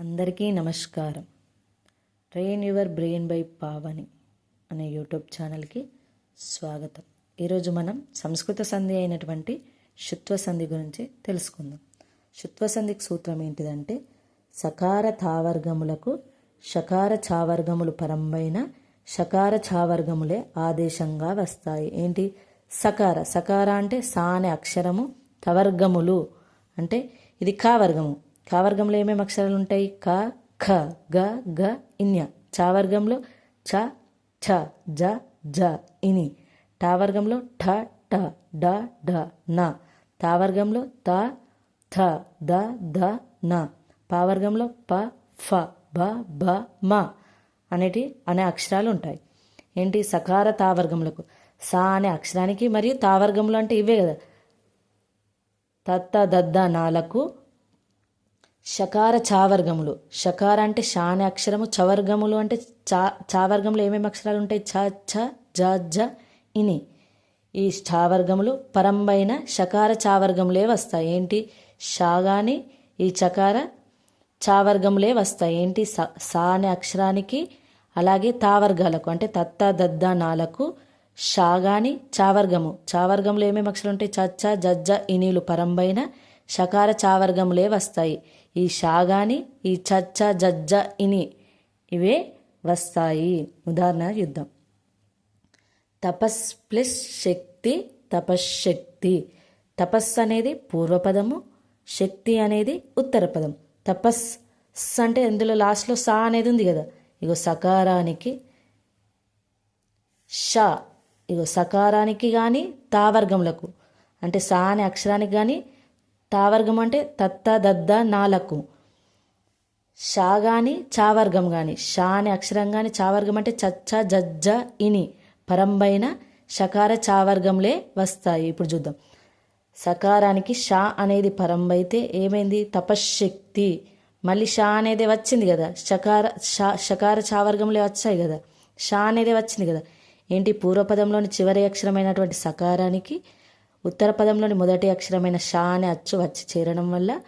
అందరికీ నమస్కారం. Train your brain by Pavani అనే యూట్యూబ్ ఛానల్కి స్వాగతం. ఈరోజు మనం సంస్కృత సంధి అయినటువంటి శుత్వ సంధి గురించి తెలుసుకుందాం. శుత్వ సంధికి సూత్రం ఏంటిదంటే సకార తావర్గములకు షకార చావర్గములు పరంబైన షకార చావర్గములే ఆదేశంగా వస్తాయి. ఏంటి? సకార. సకార అంటే సా అనే అక్షరము తవర్గములు అంటే ఇది కావర్గము కావర్గంలో ఏమేమి అక్షరాలు ఉంటాయి? క ఖ గ గ ఇన్య చావర్గంలో చ ఛ జ జ ఇని టావర్గంలో ఠ ట డ ఢ న. తావర్గంలో త థ ద ధ న. పావర్గంలో ప ఫ బ బ మ. అనేటి అనే అక్షరాలు ఉంటాయి. ఏంటి? సకార తావర్గములకు సా అనే అక్షరానికి మరియు తావర్గములు అంటే ఇవే కదా. తత్త దద్ద నాలకు షకార చావర్గములు. షకార అంటే షా అక్షరము చవర్గములు అంటే చా చావర్గములు ఏమేమి అక్షరాలు ఉంటాయి? ఛ ఛ జ జ ఇని. ఈ చావర్గములు పరంబైన షకార చావర్గములే వస్తాయి. ఏంటి? షాగాని ఈ చకార చావర్గములే వస్తాయి. ఏంటి? స సా అనే అక్షరానికి అలాగే తావర్గాలకు అంటే తత్త దద్ద నాలకు షా గాని చావర్గము. చావర్గంలో ఏమేమి అక్షరాలు ఉంటాయి? చచ్చ జజ్జ ఇనీలు పరంబైన షకార చావర్గములే వస్తాయి. ఈ షాగాని ఈ చచ్చ జజ్జ ఇని ఇవే వస్తాయి. ఉదాహరణ యుద్ధం. తపస్ ప్లస్ శక్తి తపశ్శక్తి. తపస్ అనేది పూర్వపదము శక్తి అనేది ఉత్తర పదం తపస్ అంటే ఇందులో లాస్ట్లో సా అనేది ఉంది కదా. ఇగో సకారానికి ష ఇగో సకారానికి కానీ తావర్గములకు అంటే సా అనే అక్షరానికి కానీ తావర్గం అంటే తత్త దద్ద నాలకు. షా గాని చావర్గం గాని. షా అనే అక్షరం గాని చావర్గం అంటే చచ్చ జజ్జ ఇని. పరంబైన షకార చావర్గంలే వస్తాయి. ఇప్పుడు చూద్దాం. సకారానికి షా అనేది పరంబైతే ఏమైంది? తపశ్శక్తి. మళ్ళీ షా అనేది వచ్చింది కదా. షకార షా షకార చావర్గంలో వచ్చాయి కదా. షా అనేది వచ్చింది కదా. ఏంటి? పూర్వపదంలోని చివరి అక్షరమైనటువంటి సకారానికి ఉత్తర పదంలోని మొదటి అక్షరమైన షా అనే అచ్చు వచ్చి చేరడం వల్ల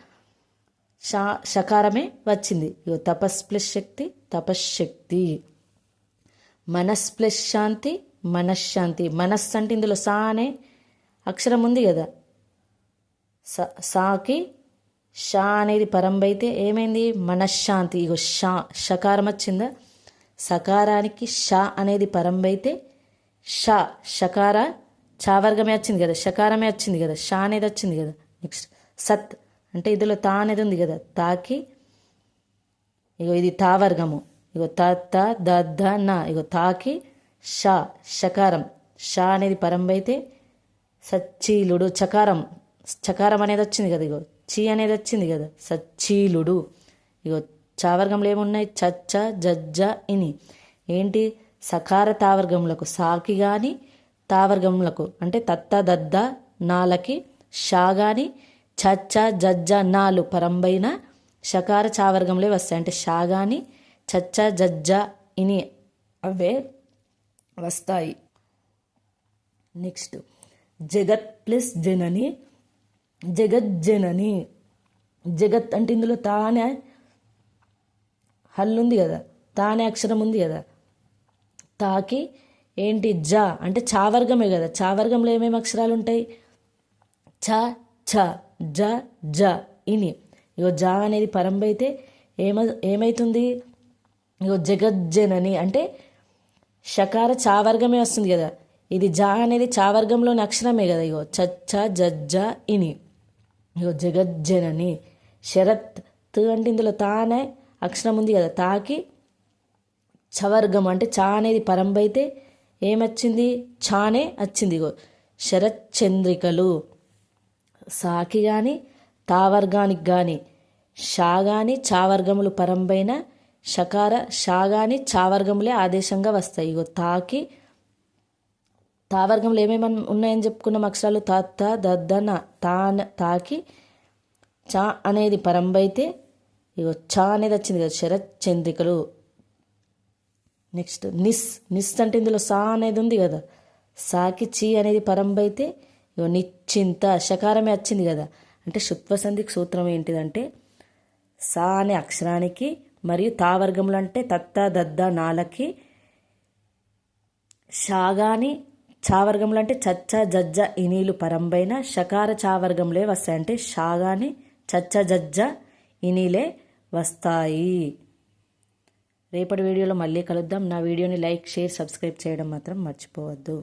షా షకారమే వచ్చింది. ఇగో తపస్ ప్లస్ శక్తి తపశ్శక్తి. మనస్ ప్లస్ శాంతి మనశ్శాంతి. మనస్ అంటే ఇందులో సా అనే అక్షరం ఉంది కదా. స సాకి షా అనేది పరంబైతే ఏమైంది? మనశ్శాంతి. ఇగో షా షకారం వచ్చిందా? సకారానికి షా అనేది పరంబైతే షా షకార చావర్గమే వచ్చింది కదా షకారమే వచ్చింది కదా షా అనేది వచ్చింది కదా. నెక్స్ట్ సత్ అంటే ఇందులో తా అనేది ఉంది కదా తాకి ఇగో ఇది తావర్గము ఇగో త త ద ద నా. ఇగో తాకి షా షకారం. షా అనేది పరంబైతే సచ్చీలుడు చకారం. చకారం అనేది వచ్చింది కదా ఇగో చీ అనేది వచ్చింది కదా సచ్చీలుడు. ఇగో చావర్గంలో ఏమున్నాయి? చచ్చ జజ్జ ఇని. ఏంటి? సకార తావర్గములకు సాకి కానీ తావర్గములకు అంటే తత్త దద్ద నాలకి షాగాని చచ్చ జజ్జ నాలు పరంబైన షకార చావర్గంలో వస్తాయి. అంటే షాగాని చచ్చ జజ్జ ఇని అవే వస్తాయి. నెక్స్ట్ జగత్ ప్లస్ జనని జగజ్జనని జగత్ అంటే ఇందులో తానే హల్లుంది కదా తానే అక్షరం ఉంది కదా. తాకి ఏంటి జ? అంటే చావర్గమే కదా. చావర్గంలో ఏమేమి అక్షరాలు ఉంటాయి? చ ఛ జ జ ఇని. ఇగో జ అనేది పరంబైతే ఏమ ఏమైతుంది? ఇగో జగజ్జనని. అంటే షకార చావర్గమే వస్తుంది కదా. ఇది జ అనేది చావర్గంలోని అక్షరమే కదా ఇగో. చచ్చ జ ఇని. ఇగో జగజ్జనని. శరత్ అంటే ఇందులో తానే అక్షరం ఉంది కదా. తాకి చవర్గం. అంటే చా అనేది పరంబైతే ఏమొచ్చింది? చానే వచ్చింది శరచంద్రికలు శరత్ చంద్రికలు సాకి కానీ తావర్గానికి కానీ షాగాని చావర్గములు పరంబైన షకార షాగాని చావర్గములే ఆదేశంగా వస్తాయి. ఇగో తాకి తావర్గంలో ఏమేమన్నా ఉన్నాయని చెప్పుకున్నాం అక్షరాలు తా త దద్దన తాన తాకి చా అనేది పరంబైతే ఇగో చా అనేది వచ్చింది కదా శరత్ చంద్రికలు నెక్స్ట్ నిస్ నిస్ అంటే ఇందులో సా అనేది ఉంది కదా. సాకి చీ అనేది పరంబైతే ఇగో నిశ్చింత శకారమే వచ్చింది కదా. అంటే శుత్వ సంధికి సూత్రం ఏంటిదంటే సా అనే అక్షరానికి మరియు తావర్గములు అంటే తత్త దద్ద నాలకి షాగాని చావర్గములు అంటే చచ్చ జజ్జ ఇనీలు పరంబైన షకార చావర్గములే వస్తాయి. అంటే షాగాని చచ్చ జజ్జ ఇనీలే వస్తాయి. రేపటి వీడియోలో మళ్ళీ కలుద్దాం. నా వీడియోని లైక్ షేర్ సబ్స్క్రైబ్ చేయడం మాత్రం మర్చిపోవద్దు.